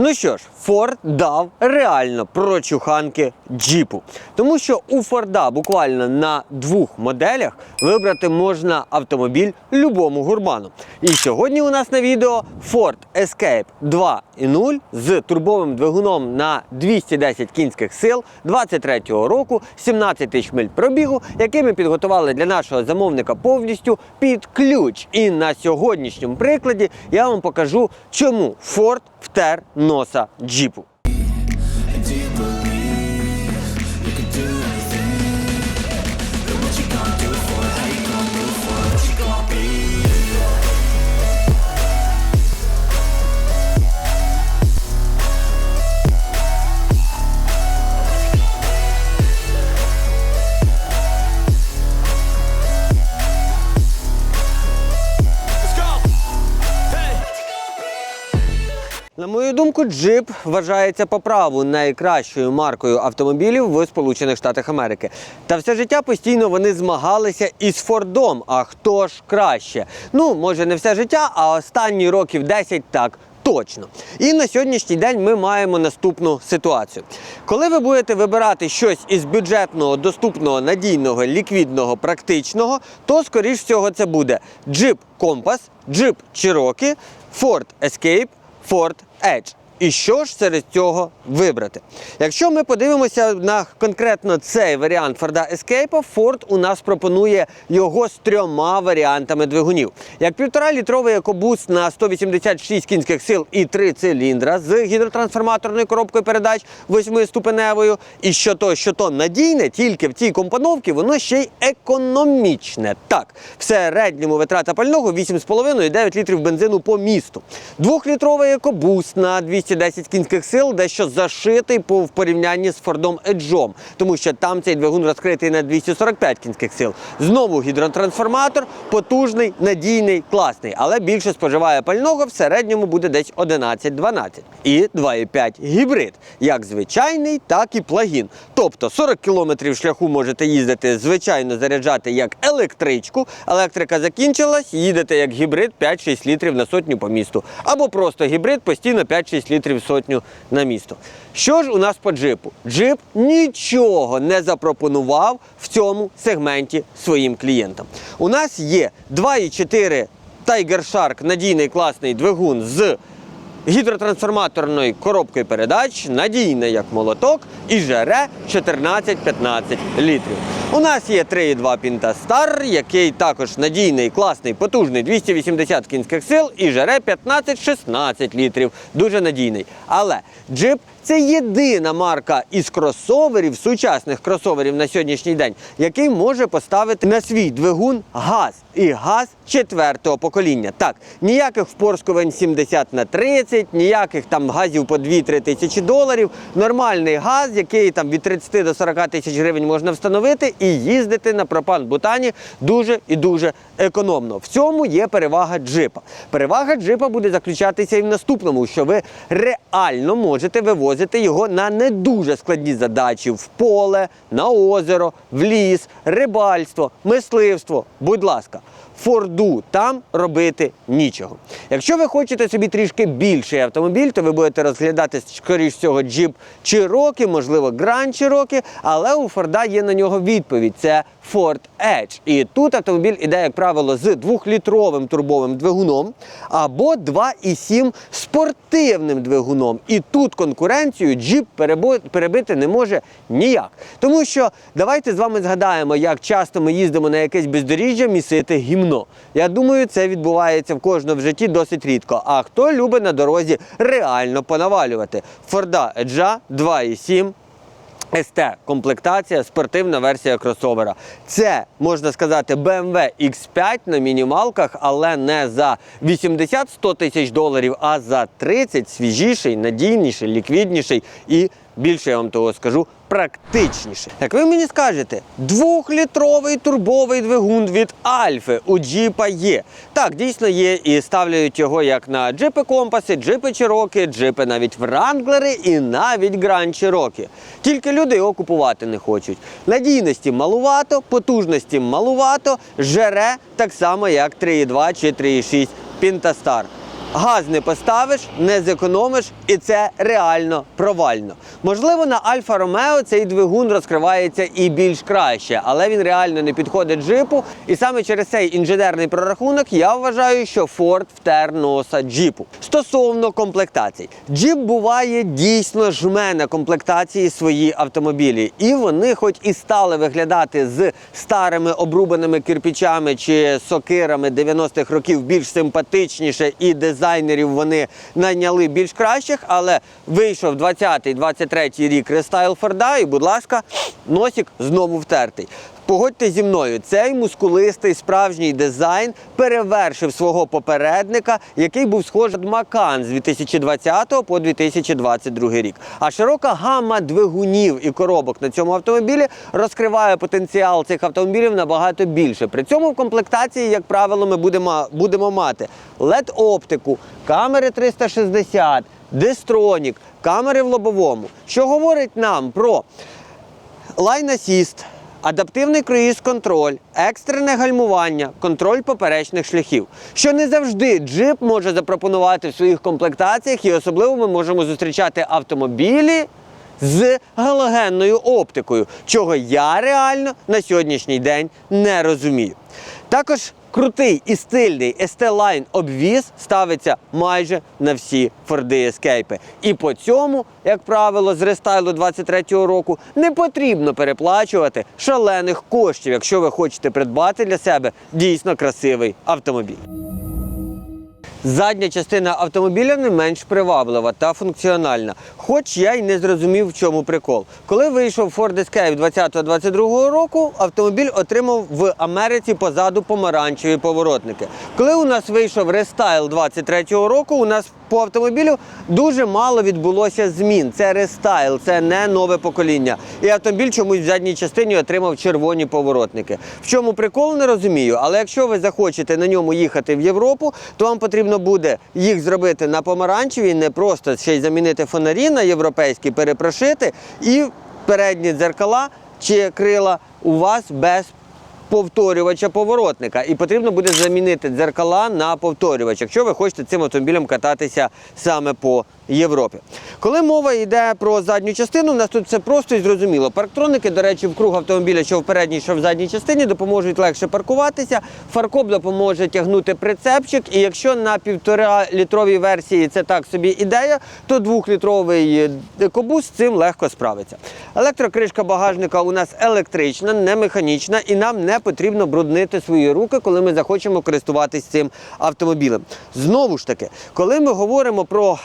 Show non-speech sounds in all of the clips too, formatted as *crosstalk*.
Ну що ж, Форд дав реально прочуханки джіпу. Тому що у Форда буквально на двох моделях вибрати можна автомобіль любому гурману. І сьогодні у нас на відео Ford Escape 2.0 з турбовим двигуном на 210 кінських сил 23-го року, 17 тисяч миль пробігу, який ми підготували для нашого замовника повністю під ключ. І на сьогоднішньому прикладі я вам покажу, чому Ford втер носа джіпу. Думку, джип вважається по праву найкращою маркою автомобілів в Сполучених Штатах Америки. Та все життя постійно вони змагалися із Фордом. А хто ж краще? Ну, може, не все життя, а останні років 10 так. Точно. І на сьогоднішній день ми маємо наступну ситуацію. Коли ви будете вибирати щось із бюджетного, доступного, надійного, ліквідного, практичного, то, скоріш всього, це буде Jeep Compass, Jeep Cherokee, Ford Escape, Ford Edge. І що ж серед цього вибрати? Якщо ми подивимося на конкретно цей варіант Ford Escape, Ford у нас пропонує його з трьома варіантами двигунів. Як півтора літровий екобус на 186 кінських сил і 3 циліндра з гідротрансформаторною коробкою передач восьмиступеневою. І що то, що то надійне, тільки в цій компоновці воно ще й економічне. Так, в середньому витрата пального 8,5-9 літрів бензину по місту. Двохлітровий екобус на 210 кінських сил, дещо зашитий по в порівнянні з Фордом Еджом, тому що там цей двигун розкритий на 245 кінських сил. Знову гідротрансформатор, потужний, надійний, класний, але більше споживає пального, в середньому буде десь 11-12. І 2,5 гібрид, як звичайний, так і плагін. Тобто 40 кілометрів шляху можете їздити, звичайно, заряджати як електричку. Електрика закінчилась, їдете як гібрид 5-6 літрів на сотню по місту. Або просто гібрид постійно 5-6 літрів в сотню на місто. Що ж у нас по джипу? Джип нічого не запропонував в цьому сегменті своїм клієнтам. У нас є 2,4 Tiger Shark надійний класний двигун з гідротрансформаторною коробкою передач, надійний як молоток і жере 14-15 літрів. У нас є 3,2 Pinta Star, який також надійний, класний, потужний, 280 кінських сил і жере 15-16 літрів. Дуже надійний. Але джип це єдина марка із кросоверів, сучасних кросоверів на сьогоднішній день, який може поставити на свій двигун газ. І газ четвертого покоління. Так, ніяких впорскувань 70 на 30, ніяких там газів по 2-3 тисячі доларів. Нормальний газ, який там від 30 до 40 тисяч гривень можна встановити і їздити на пропан-бутані дуже і дуже економно. В цьому є перевага джипа. Перевага джипа буде заключатися і в наступному, що ви реально можете вивозити його на не дуже складні задачі в поле, на озеро, в ліс, рибальство, мисливство. Будь ласка. Форду там робити нічого. Якщо ви хочете собі трішки більший автомобіль, то ви будете розглядати скоріш всього джип Cherokee, можливо, Grand Cherokee, але у Форда є на нього відповідь. Це Ford Edge. І тут автомобіль іде, як правило, з 2-літровим турбовим двигуном або 2,7 спортивним двигуном. І тут конкуренцію перебо- перебити не може ніяк. Тому що давайте з вами згадаємо, як часто ми їздимо на якесь бездоріжжя місити гімно. Я думаю, це відбувається в кожному в житті досить рідко. А хто любить на дорозі реально понавалювати? Форда Еджа 2,7 СТ комплектація, спортивна версія кросовера. Це можна сказати BMW X5 на мінімалках, але не за 80-100 тисяч доларів, а за 30 свіжіший, надійніший, ліквідніший і більше я вам того скажу. Практичніше. Як ви мені скажете, двохлітровий турбовий двигун від Альфи у джіпа є. Так, дійсно є, і ставляють його як на джипи компаси, джипи Чироки, джипи навіть Вранглери і навіть Гранд Чирокі. Тільки люди його купувати не хочуть. Надійності малувато, потужності малувато, жере так само, як 3,2 чи 3,6 Пінтастар. Газ не поставиш, не зекономиш, і це реально провально. Можливо, на Альфа Ромео цей двигун розкривається і більш краще, але він реально не підходить джипу. І саме через цей інженерний прорахунок я вважаю, що Ford втер носа джипу. Стосовно комплектацій, джип буває дійсно жме на комплектації свої автомобілі, і вони, хоч і стали виглядати з старими обрубаними кирпичами чи сокирами 90-х років більш симпатичніше, і дизайнерів вони найняли більш кращих, але вийшов 20-23 рік рестайл Форда, і, будь ласка, носик знову втертий. Погодьте зі мною, цей мускулистий справжній дизайн перевершив свого попередника, який був схожий на Макан з 2020 по 2022 рік. А широка гамма двигунів і коробок на цьому автомобілі розкриває потенціал цих автомобілів набагато більше. При цьому в комплектації, як правило, ми будемо, будемо мати LED-оптику, камери 360, дистронік, камери в лобовому, що говорить нам про Assist, адаптивний круїз-контроль, екстрене гальмування, контроль поперечних шляхів. Що не завжди джип може запропонувати в своїх комплектаціях, і особливо ми можемо зустрічати автомобілі з галогенною оптикою, чого я реально на сьогоднішній день не розумію. Також крутий і стильний ST-Line обвіз ставиться майже на всі Форди Escape. І по цьому, як правило, з рестайлу 23-го року не потрібно переплачувати шалених коштів, якщо ви хочете придбати для себе дійсно красивий автомобіль. Задня частина автомобіля не менш приваблива та функціональна, хоч я й не зрозумів, в чому прикол. Коли вийшов Ford Escape 2020-2022 року, автомобіль отримав в Америці позаду помаранчеві поворотники. Коли у нас вийшов рестайл 23-го року, у нас по автомобілю дуже мало відбулося змін. Це рестайл, це не нове покоління. І автомобіль чомусь в задній частині отримав червоні поворотники. В чому прикол не розумію, але якщо ви захочете на ньому їхати в Європу, то вам потрібно буде їх зробити на помаранчеві, не просто ще й замінити фонарі на європейські, перепрошити, і передні дзеркала чи крила у вас без повторювача поворотника. І потрібно буде замінити дзеркала на повторювач, якщо ви хочете цим автомобілем кататися саме по Європі. Коли мова йде про задню частину, у нас тут все просто і зрозуміло. Парктроники, до речі, в круг автомобіля, що в передній, що в задній частині, допоможуть легше паркуватися. Фаркоп допоможе тягнути прицепчик. І якщо на півтора літровій версії це так собі ідея, то двохлітровий екобус з цим легко справиться. Електрокришка багажника у нас електрична, не механічна, і нам не потрібно бруднити свої руки, коли ми захочемо користуватись цим автомобілем. Знову ж таки, коли ми говоримо про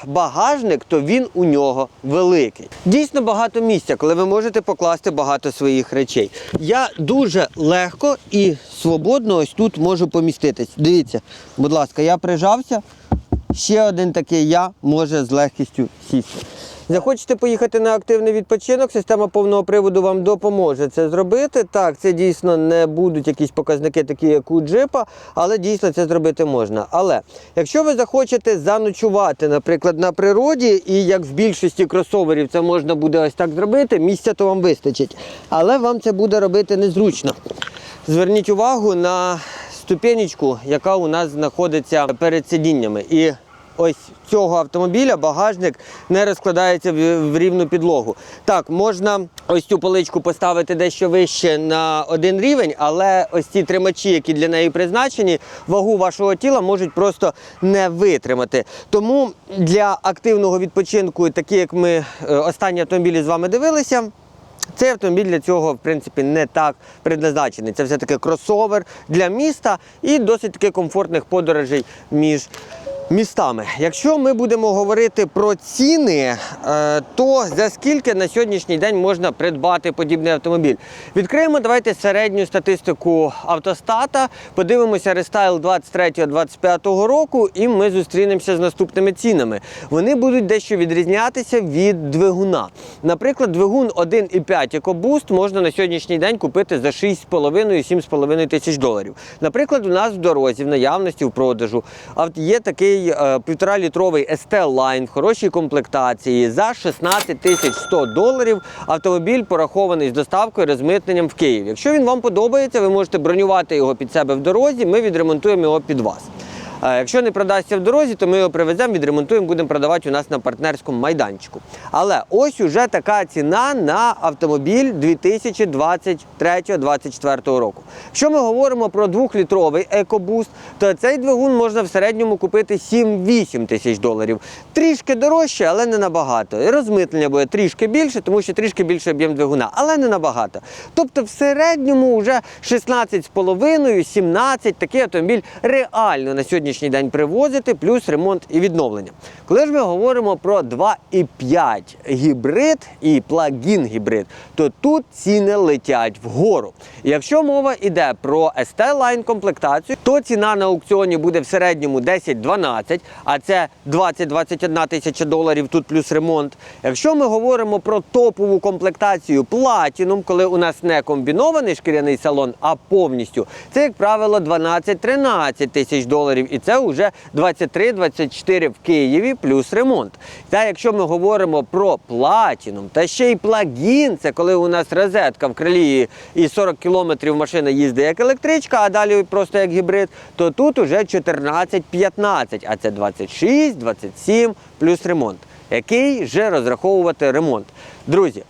багажник, то він у нього великий. Дійсно багато місця, коли ви можете покласти багато своїх речей. Я дуже легко і свободно ось тут можу поміститись. Дивіться, будь ласка, я прижався. Ще один такий я може з легкістю сісти. Захочете поїхати на активний відпочинок, система повного приводу вам допоможе це зробити. Так, це дійсно не будуть якісь показники, такі як у джипа, але дійсно це зробити можна. Але якщо ви захочете заночувати, наприклад, на природі, і як в більшості кросоверів це можна буде ось так зробити, місця то вам вистачить. Але вам це буде робити незручно. Зверніть увагу на ступенечку, яка у нас знаходиться перед сидіннями. І ось цього автомобіля багажник не розкладається в, рівну підлогу. Так, можна ось цю поличку поставити дещо вище на один рівень, але ось ці тримачі, які для неї призначені, вагу вашого тіла можуть просто не витримати. Тому для активного відпочинку, такі як ми е, останні автомобілі з вами дивилися. Цей автомобіль для цього, в принципі, не так предназначений. Це все-таки кросовер для міста і досить таки комфортних подорожей між містами. Якщо ми будемо говорити про ціни, е, то за скільки на сьогоднішній день можна придбати подібний автомобіль? Відкриємо давайте середню статистику автостата, подивимося рестайл 23-25 року, і ми зустрінемося з наступними цінами. Вони будуть дещо відрізнятися від двигуна. Наприклад, двигун 1,5 EcoBoost можна на сьогоднішній день купити за 6,5-7,5 тисяч доларів. Наприклад, у нас в дорозі, в наявності в продажу є такий е, півтора-літровий ST-Line в хорошій комплектації за 16 тисяч 100 доларів. Автомобіль порахований з доставкою і розмитненням в Києві. Якщо він вам подобається, ви можете бронювати його під себе в дорозі. Ми відремонтуємо його під вас. Якщо не продасться в дорозі, то ми його привеземо, відремонтуємо, будемо продавати у нас на партнерському майданчику. Але ось уже така ціна на автомобіль 2023-2024 року. Якщо ми говоримо про 2-літровий EcoBoost, то цей двигун можна в середньому купити 7-8 тисяч доларів. Трішки дорожче, але не набагато. І розмитнення буде трішки більше, тому що трішки більше об'єм двигуна, але не набагато. Тобто в середньому вже 16,5-17 такий автомобіль реально на сьогоднішній день привозити, плюс ремонт і відновлення. Коли ж ми говоримо про 2,5 гібрид і плагін гібрид, то тут ціни летять вгору. Якщо мова йде про ST-Line комплектацію, то ціна на аукціоні буде в середньому 10-12, а це 20-21 тисяча доларів тут плюс ремонт. Якщо ми говоримо про топову комплектацію Platinum, коли у нас не комбінований шкіряний салон, а повністю, це, як правило, 12-13 тисяч доларів. І це вже 23-24 в Києві плюс ремонт. Та якщо ми говоримо про Platinum, та ще й плагін, це коли у нас розетка в крилі і 40 кілометрів машина їздить як електричка, а далі просто як гібрид, то тут уже 14-15, а це 26-27 плюс ремонт. Який же розраховувати ремонт? Друзі,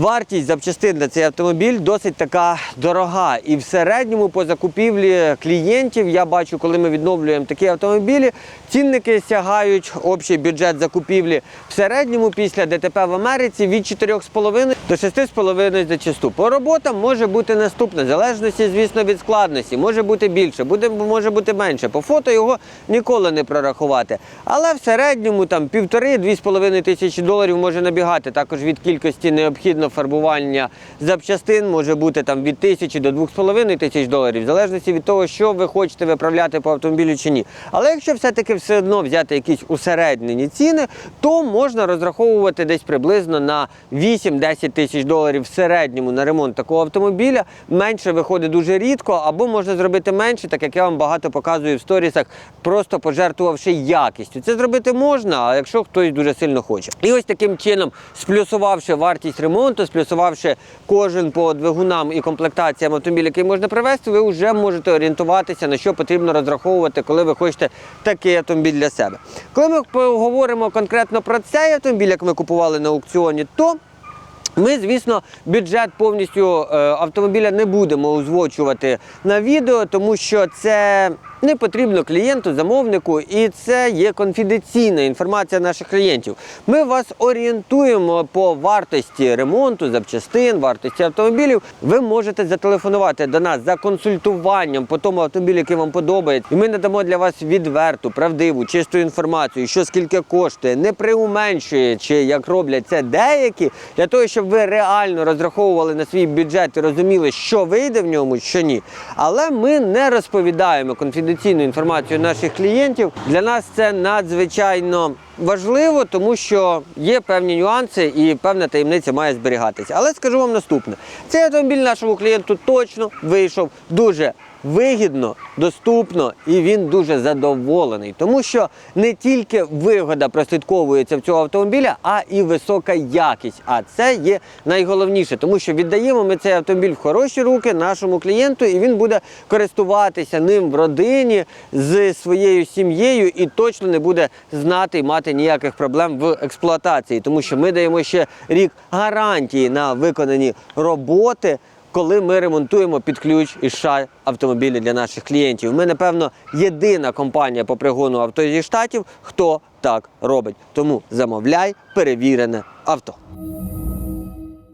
Вартість запчастин на цей автомобіль досить така дорога. І в середньому по закупівлі клієнтів я бачу, коли ми відновлюємо такі автомобілі, цінники сягають общий бюджет закупівлі в середньому після ДТП в Америці від 4,5 до 6,5 зачасту. По роботам може бути наступне, в залежності, звісно, від складності. Може бути більше, буде, може бути менше. По фото його ніколи не прорахувати. Але в середньому там півтори-дві з половиною тисячі доларів може набігати. Також від кількості необхідного фарбування запчастин може бути там від тисячі до двох з половиною тисяч доларів, в залежності від того, що ви хочете виправляти по автомобілю чи ні. Але якщо все-таки все одно взяти якісь усереднені ціни, то можна розраховувати десь приблизно на 8-10 тисяч доларів в середньому на ремонт такого автомобіля. Менше виходить дуже рідко, або можна зробити менше, так як я вам багато показую в сторісах, просто пожертвувавши якістю. Це зробити можна, а якщо хтось дуже сильно хоче. І ось таким чином, сплюсувавши вартість ремонту, сплюсувавши кожен по двигунам і комплектаціям автомобіля, який можна привезти, ви вже можете орієнтуватися, на що потрібно розраховувати, коли ви хочете такий автомобіль для себе. Коли ми поговоримо конкретно про цей автомобіль, як ми купували на аукціоні, то ми, звісно, бюджет повністю е, автомобіля не будемо озвучувати на відео, тому що це не потрібно клієнту, замовнику, і це є конфіденційна інформація наших клієнтів. Ми вас орієнтуємо по вартості ремонту, запчастин, вартості автомобілів. Ви можете зателефонувати до нас за консультуванням по тому автомобілю, який вам подобається. І ми надамо для вас відверту, правдиву, чисту інформацію, що скільки коштує, не приуменшуючи, як роблять це деякі, для того, щоб ви реально розраховували на свій бюджет і розуміли, що вийде в ньому, що ні. Але ми не розповідаємо конфіденційну інформацію наших клієнтів. Для нас це надзвичайно важливо, тому що є певні нюанси і певна таємниця має зберігатися. Але скажу вам наступне: цей автомобіль нашому клієнту точно вийшов дуже вигідно, доступно і він дуже задоволений, тому що не тільки вигода прослідковується в цього автомобіля, а і висока якість. А це є найголовніше, тому що віддаємо ми цей автомобіль в хороші руки нашому клієнту, і він буде користуватися ним в родині з своєю сім'єю і точно не буде знати і мати ніяких проблем в експлуатації, тому що ми даємо ще рік гарантії на виконані роботи коли ми ремонтуємо під ключ і США автомобілі для наших клієнтів. Ми, напевно, єдина компанія по пригону авто зі штатів, хто так робить. Тому замовляй перевірене авто.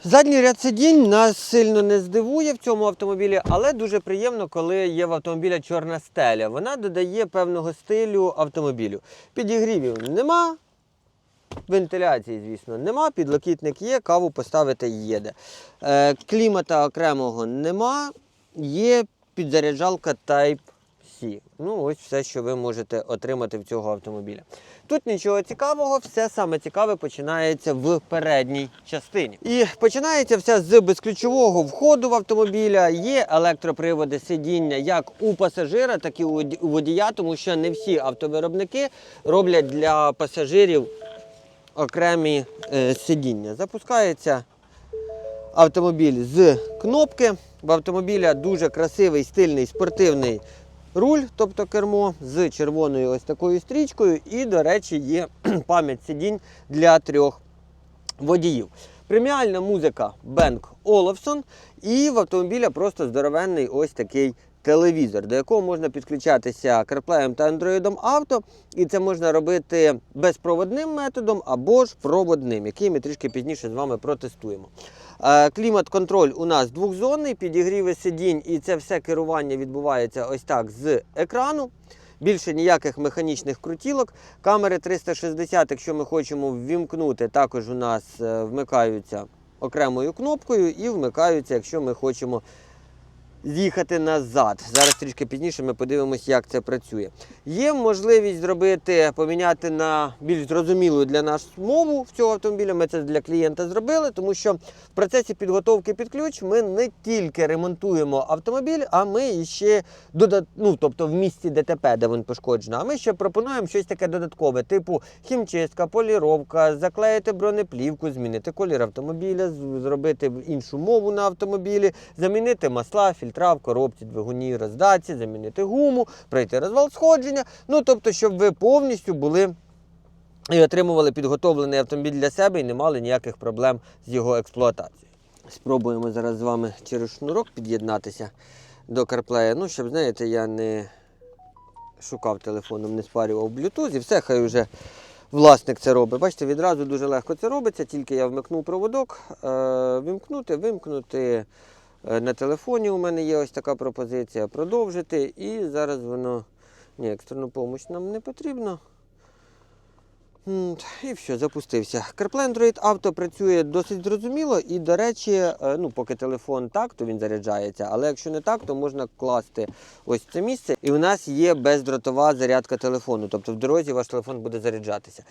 Задній ряд сидінь нас сильно не здивує в цьому автомобілі, але дуже приємно, коли є в автомобіля чорна стеля. Вона додає певного стилю автомобілю. Підігрівів нема, Вентиляції, звісно, нема, підлокітник є, каву поставити їде. Е, клімата окремого нема, є підзаряджалка Type-C. Ну, ось все, що ви можете отримати в цього автомобіля. Тут нічого цікавого, все саме цікаве починається в передній частині. І починається все з безключового входу в автомобіля. Є електроприводи сидіння як у пасажира, так і у водія, тому що не всі автовиробники роблять для пасажирів окремі е, сидіння. Запускається автомобіль з кнопки. В автомобіля дуже красивий, стильний, спортивний руль, тобто кермо, з червоною ось такою стрічкою. І, до речі, є *clears throat* пам'ять сидінь для трьох водіїв. Преміальна музика Bang Olufsen і в автомобіля просто здоровенний ось такий телевізор, до якого можна підключатися CarPlay та Android Auto, і це можна робити безпроводним методом або ж проводним, який ми трішки пізніше з вами протестуємо. Е, Клімат-контроль у нас двохзонний, підігріви сидінь, і це все керування відбувається ось так з екрану. Більше ніяких механічних крутілок. Камери 360, якщо ми хочемо ввімкнути, також у нас е, вмикаються окремою кнопкою і вмикаються, якщо ми хочемо з'їхати назад. Зараз трішки пізніше ми подивимося, як це працює. Є можливість зробити, поміняти на більш зрозумілу для нас мову в цього автомобіля. Ми це для клієнта зробили, тому що в процесі підготовки під ключ ми не тільки ремонтуємо автомобіль, а ми ще додат... ну, тобто в місці ДТП, де він пошкоджено. А ми ще пропонуємо щось таке додаткове, типу хімчистка, поліровка, заклеїти бронеплівку, змінити колір автомобіля, зробити іншу мову на автомобілі, замінити масла, фільтра в коробці, двигуні, роздатці, замінити гуму, пройти розвал сходження. Ну тобто, щоб ви повністю були і отримували підготовлений автомобіль для себе і не мали ніяких проблем з його експлуатацією. Спробуємо зараз з вами через шнурок під'єднатися до CarPlay. Ну, щоб знаєте, я не шукав телефоном, не спарював Bluetooth і все, хай вже власник це робить. Бачите, відразу дуже легко це робиться, тільки я вмикнув проводок, е, вимкнути, вимкнути. Е, На телефоні у мене є ось така пропозиція продовжити. І зараз воно. Ні, екстрену допомогу нам не потрібно. І все, запустився. CarPlay Android Auto працює досить зрозуміло, і, до речі, е, ну, поки телефон так, то він заряджається. Але якщо не так, то можна класти ось це місце. І у нас є бездротова зарядка телефону. Тобто в дорозі ваш телефон буде заряджатися.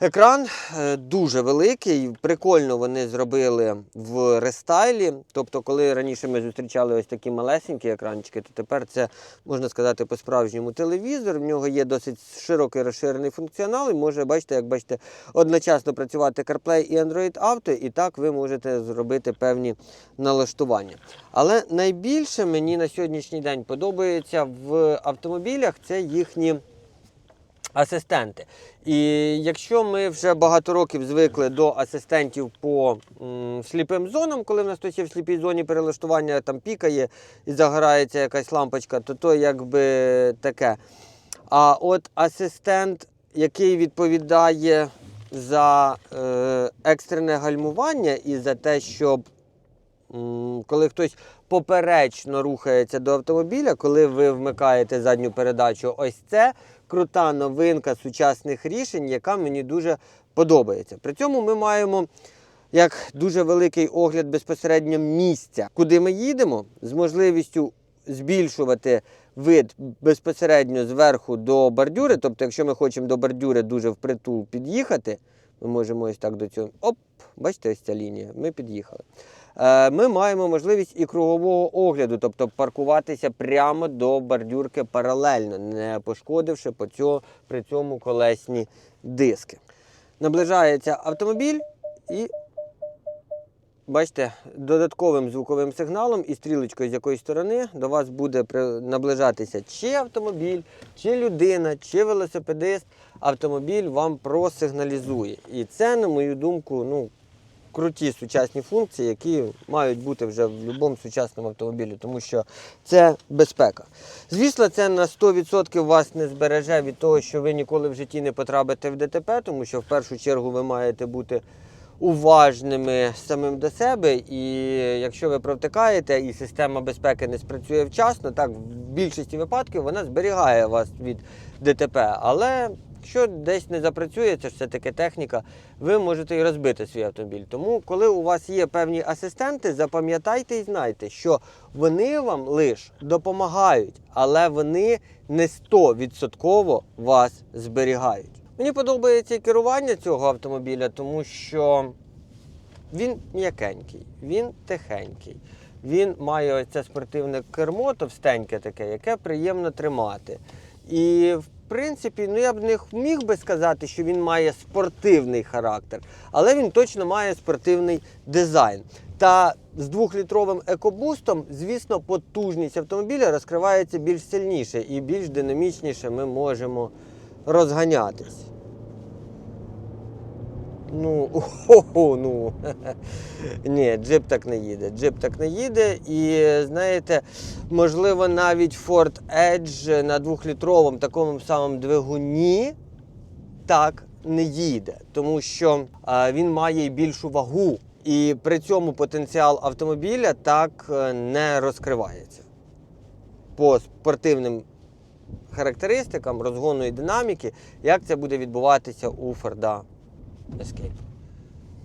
Екран е, дуже великий. Прикольно вони зробили в рестайлі. Тобто, коли раніше ми зустрічали ось такі малесенькі екранчики, то тепер це можна сказати по-справжньому телевізор. В нього є досить широкий розширений функціонал, і може, бачите, як бачите, одночасно працювати CarPlay і Android Auto, і так ви можете зробити певні налаштування. Але найбільше мені на сьогоднішній день подобається в автомобілях це їхні асистенти. І якщо ми вже багато років звикли до асистентів по м, сліпим зонам, коли в нас хтось є в сліпій зоні перелаштування там пікає і загорається якась лампочка, то то якби таке. А от асистент, який відповідає за е, екстрене гальмування і за те, щоб коли хтось поперечно рухається до автомобіля, коли ви вмикаєте задню передачу, ось це крута новинка сучасних рішень, яка мені дуже подобається. При цьому ми маємо як дуже великий огляд безпосередньо місця, куди ми їдемо, з можливістю збільшувати вид безпосередньо зверху до бордюри. Тобто, якщо ми хочемо до бордюри дуже впритул під'їхати, ми можемо ось так до цього. Оп, бачите, ось ця лінія. Ми під'їхали. Е, Ми маємо можливість і кругового огляду, тобто паркуватися прямо до бордюрки паралельно, не пошкодивши по цьому, при цьому колесні диски. Наближається автомобіль і Бачите, додатковим звуковим сигналом і стрілочкою з якої сторони до вас буде наближатися чи автомобіль, чи людина, чи велосипедист. Автомобіль вам просигналізує. І це, на мою думку, ну, круті сучасні функції, які мають бути вже в будь-якому сучасному автомобілі, тому що це безпека. Звісно, це на 100% вас не збереже від того, що ви ніколи в житті не потрапите в ДТП, тому що в першу чергу ви маєте бути уважними самим до себе. І якщо ви провтикаєте і система безпеки не спрацює вчасно, так в більшості випадків вона зберігає вас від ДТП. Але якщо десь не запрацює, це ж все-таки техніка, ви можете і розбити свій автомобіль. Тому, коли у вас є певні асистенти, запам'ятайте і знайте, що вони вам лише допомагають, але вони не 100% вас зберігають. Мені подобається керування цього автомобіля, тому що він м'якенький, він тихенький. Він має ось це спортивне кермо, товстеньке таке, яке приємно тримати. І в принципі, ну я б не міг би сказати, що він має спортивний характер, але він точно має спортивний дизайн. Та з двохлітровим екобустом, звісно, потужність автомобіля розкривається більш сильніше і більш динамічніше ми можемо розганятись. Ну, хо-хо, *laughs* ну. *laughs* Ні, джип так не їде. Джип так не їде. І знаєте, можливо, навіть Ford Edge на двохлітровому такому самому двигуні так не їде, тому що е, він має більшу вагу. І при цьому потенціал автомобіля так е, не розкривається. По спортивним характеристикам розгонної динаміки, як це буде відбуватися у Форда Escape.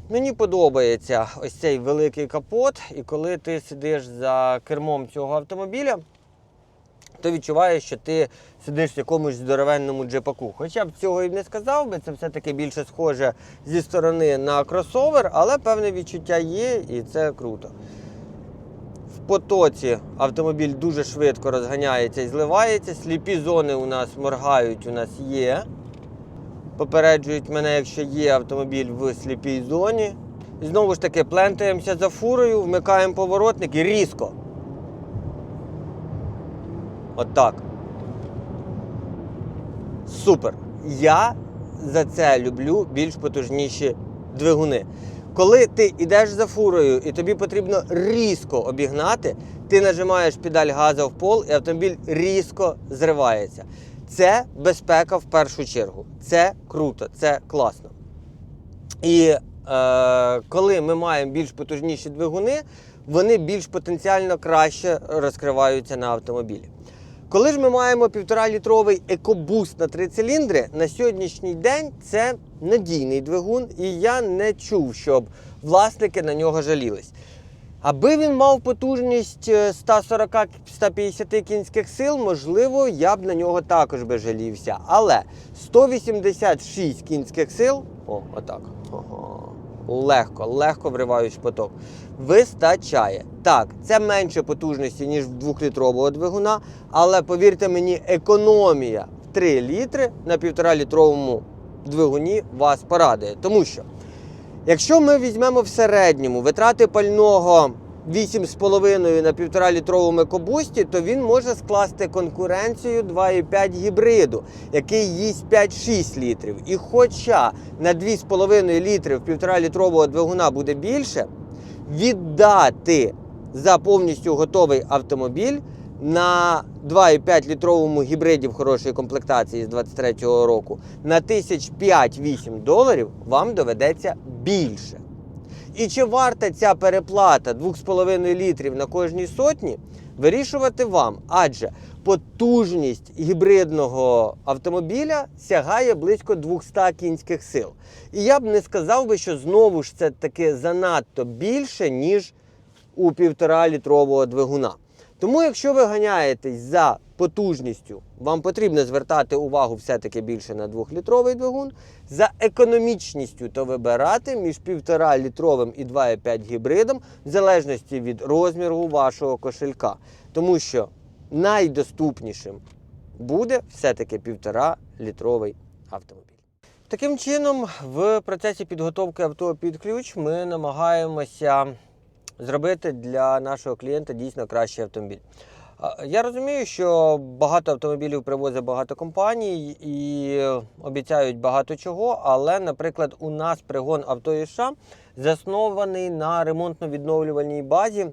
Мені подобається ось цей великий капот, і коли ти сидиш за кермом цього автомобіля, то відчуваєш, що ти сидиш в якомусь здоровенному джепаку. Хоча б цього і не сказав би, це все-таки більше схоже зі сторони на кросовер, але певне відчуття є, і це круто. Потоці автомобіль дуже швидко розганяється і зливається. Сліпі зони у нас моргають, у нас є. Попереджують мене, якщо є автомобіль в сліпій зоні. Знову ж таки, плентаємося за фурою, вмикаємо поворотник і різко. От так. Супер. Я за це люблю більш потужніші двигуни. Коли ти йдеш за фурою і тобі потрібно різко обігнати, ти нажимаєш педаль газу в пол і автомобіль різко зривається. Це безпека в першу чергу. Це круто, це класно. І е, коли ми маємо більш потужніші двигуни, вони більш потенціально краще розкриваються на автомобілі. Коли ж ми маємо 1,5-літровий екобуст на три циліндри, на сьогоднішній день це надійний двигун, і я не чув, щоб власники на нього жалілись. Аби він мав потужність е, 140-150 кінських сил, можливо, я б на нього також би жалівся. Але 186 кінських сил, о, отак. Ага. Легко, легко вриваюсь в поток. Вистачає. Так, це менше потужності, ніж в 2-літрового двигуна, але повірте мені, економія в 3 літри на 1,5-літровому двигуні вас порадує. Тому що Якщо ми візьмемо в середньому витрати пального 8,5 на 1,5 літровому екобусті, то він може скласти конкуренцію 2,5 гібриду, який їсть 5-6 літрів. І хоча на 2,5 літри в 1,5 літрового двигуна буде більше, віддати за повністю готовий автомобіль на 2,5 літровому гібриді в хорошій комплектації з 23-го року на 1005-8 доларів вам доведеться більше. І чи варта ця переплата 2,5 літрів на кожній сотні, вирішувати вам, адже потужність гібридного автомобіля сягає близько 200 кінських сил. І я б не сказав би, що знову ж це таки занадто більше, ніж у 1,5 літрового двигуна. Тому, якщо ви ганяєтесь за потужністю, вам потрібно звертати увагу все-таки більше на 2-літровий двигун. За економічністю, то вибирати між 1,5 літровим і 2,5 гібридом, в залежності від розміру вашого кошелька. Тому що найдоступнішим буде все-таки 1,5 літровий автомобіль. Таким чином, в процесі підготовки авто під ключ ми намагаємося зробити для нашого клієнта дійсно кращий автомобіль. Я розумію, що багато автомобілів привозять багато компаній і обіцяють багато чого, але, наприклад, у нас пригон авто США заснований на ремонтно-відновлювальній базі,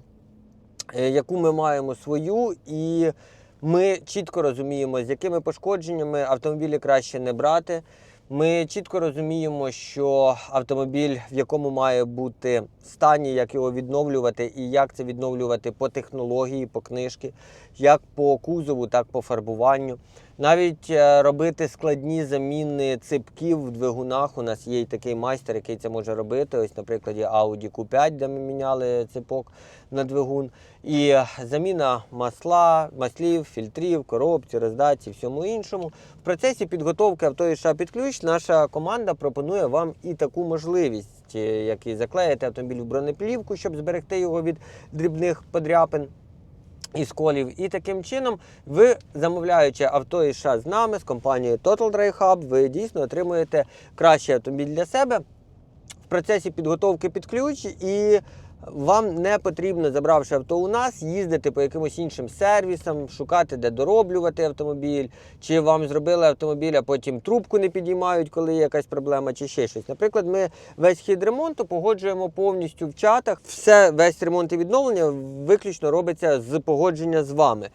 е, яку ми маємо свою, і ми чітко розуміємо, з якими пошкодженнями автомобілі краще не брати. Ми чітко розуміємо, що автомобіль, в якому має бути стані, як його відновлювати, і як це відновлювати по технології, по книжки, як по кузову, так по фарбуванню. Навіть е, робити складні заміни ципків в двигунах. У нас є й такий майстер, який це може робити. Ось, наприклад, Audi Q5, де ми міняли ципок на двигун. І заміна масла, маслів, фільтрів, коробці, роздатці, всьому іншому. В процесі підготовки авто і під ключ наша команда пропонує вам і таку можливість, е, як і заклеїти автомобіль в бронеплівку, щоб зберегти його від дрібних подряпин. Із колів. І таким чином, ви замовляючи авто і США з нами, з компанією Total Drive Hub, ви дійсно отримуєте кращий автомобіль для себе в процесі підготовки під ключ і. Вам не потрібно, забравши авто у нас, їздити по якимось іншим сервісам, шукати, де дороблювати автомобіль, чи вам зробили автомобіль, а потім трубку не підіймають, коли є якась проблема, чи ще щось. Наприклад, ми весь хід ремонту погоджуємо повністю в чатах. Все, весь ремонт і відновлення виключно робиться з погодження з вами.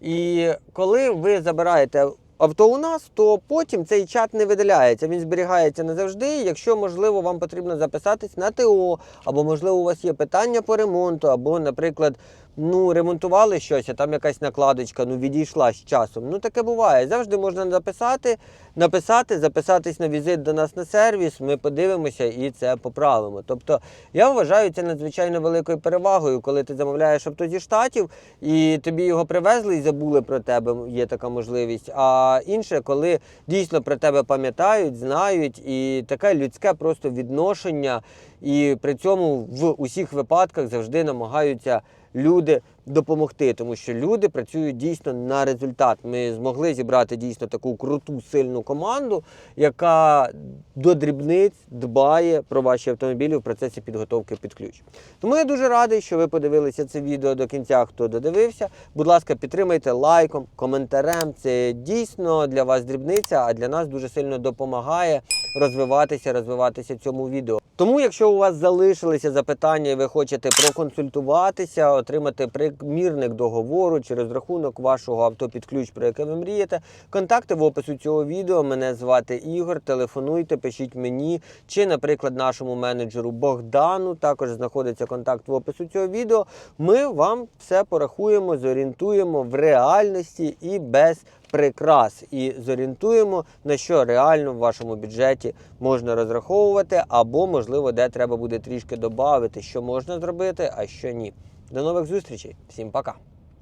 І коли ви забираєте авто у нас, то потім цей чат не видаляється. Він зберігається назавжди. Якщо, можливо, вам потрібно записатись на ТО, або, можливо, у вас є питання по ремонту, або, наприклад, ну, ремонтували щось, а там якась накладочка ну, відійшла з часом. Ну, таке буває. Завжди можна написати, написати, записатись на візит до нас на сервіс, ми подивимося і це поправимо. Тобто, я вважаю це надзвичайно великою перевагою, коли ти замовляєш авто зі штатів і тобі його привезли і забули про тебе, є така можливість. А інше, коли дійсно про тебе пам'ятають, знають, і таке людське просто відношення, і при цьому в усіх випадках завжди намагаються люди допомогти, тому що люди працюють дійсно на результат. Ми змогли зібрати дійсно таку круту, сильну команду, яка до дрібниць дбає про ваші автомобілі в процесі підготовки під ключ. Тому я дуже радий, що ви подивилися це відео до кінця, хто додивився. Будь ласка, підтримайте лайком, коментарем. Це дійсно для вас дрібниця, а для нас дуже сильно допомагає розвиватися, розвиватися цьому відео. Тому, якщо у вас залишилися запитання і ви хочете проконсультуватися, отримати примірник договору чи розрахунок вашого авто під ключ, про яке ви мрієте, контакти в опису цього відео. Мене звати Ігор. Телефонуйте, пишіть мені чи, наприклад, нашому менеджеру Богдану. Також знаходиться контакт в опису цього відео. Ми вам все порахуємо, зорієнтуємо в реальності і без прикрас і зорієнтуємо, на що реально в вашому бюджеті можна розраховувати, або, можливо, де треба буде трішки додати, що можна зробити, а що ні. До нових зустрічей. Всім пока!